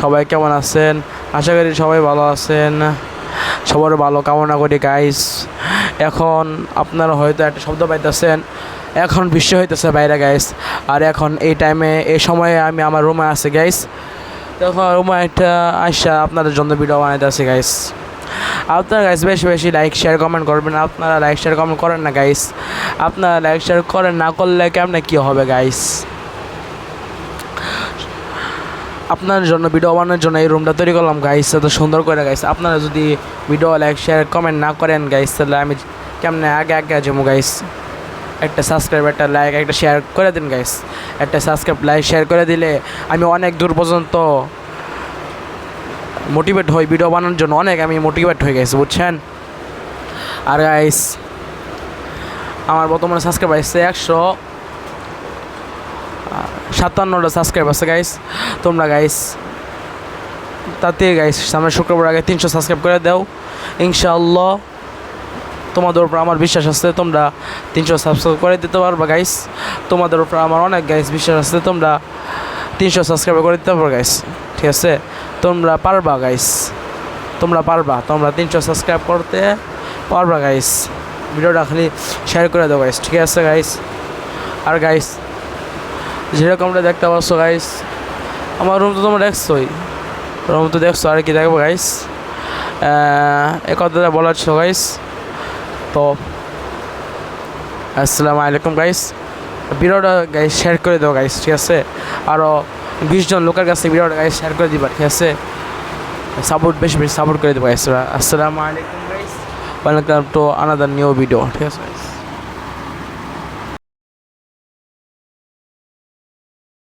সবাই কেমন আছেন? আশা করি সবাই ভালো আছেন। সবার ভালো কামনা করি গাইস এখন আপনারা হয়তো একটা শব্দ পাইতেছেন, এখন বৃষ্টি হইতেছে বাইরে গাইস আর এখন এই টাইমে এই সময়ে আমি আমার রুমে আছি গাইস তখন রুমে একটা আসা আপনাদের জন্য ভিডিও বানাইতেছি গাইস আপনারা গাইস বেশি বেশি লাইক শেয়ার কমেন্ট করবেন। আপনারা লাইক শেয়ার কমেন্ট করেন না গাইস আপনারা লাইক শেয়ার করেন না করলে কেমনে কী হবে গাইস আপনার জন্য ভিডিও বানানোর জন্য এই রুমটা তৈরি করলাম গাইস এত সুন্দর করে গাইস আপনারা যদি ভিডিও লাইক শেয়ার কমেন্ট না করেন গাইস তাহলে আমি কেমনে আগে আগে যাব গাইস একটা সাবস্ক্রাইব একটা লাইক একটা শেয়ার করে দিন গাইস একটা সাবস্ক্রাইব লাইক শেয়ার করে দিলে আমি অনেক দূর পর্যন্ত মোটিভেট হই ভিডিও বানানোর জন্য। অনেক আমি মোটিভেট হয়ে গেছি বুঝছেন? আর গাইস আমার বর্তমানে সাবস্ক্রাইব আসছে একশো সাতান্নটা সাবস্ক্রাইব আছে গাইস তোমরা গাইস তাতে গাইস সামনে শুক্রবার আগে তিনশো সাবস্ক্রাইব করে দাও। ইনশাআল্লাহ, তোমাদের উপর আমার বিশ্বাস আছে, তোমরা তিনশো সাবস্ক্রাইব করে দিতে পারবা গাইস তোমাদের উপর আমার অনেক গাইস বিশ্বাস আছে, তোমরা তিনশো সাবস্ক্রাইব করে দিতে পারবা গাইস ঠিক আছে? তোমরা পারবা গাইস তোমরা পারবা, তোমরা তিনশো সাবস্ক্রাইব করতে পারবা গাইস ভিডিওটা খালি শেয়ার করে দাও গাইস ঠিক আছে গাইস আর গাইস যেরকমটা দেখতে পাচ্ছ গাইস আমার রুম তো তোমরা দেখছোই। রুম তো দেখছ, আর কি দেখব গাইস এ কথাটা বলার ছিল গাইস তো, আসসালামু আলাইকুম গাইস ভিডিওটা গাইস শেয়ার করে দাও গাইস ঠিক আছে? আরও বিশ জন লোকের কাছে ভিডিওটা গাইস শেয়ার করে দিবা, ঠিক আছে? সাপোর্ট বেশি বেশি সাপোর্ট করে দেবো গাইস আসসালামু আলাইকুম guys welcome to another new video ঠিক আছে?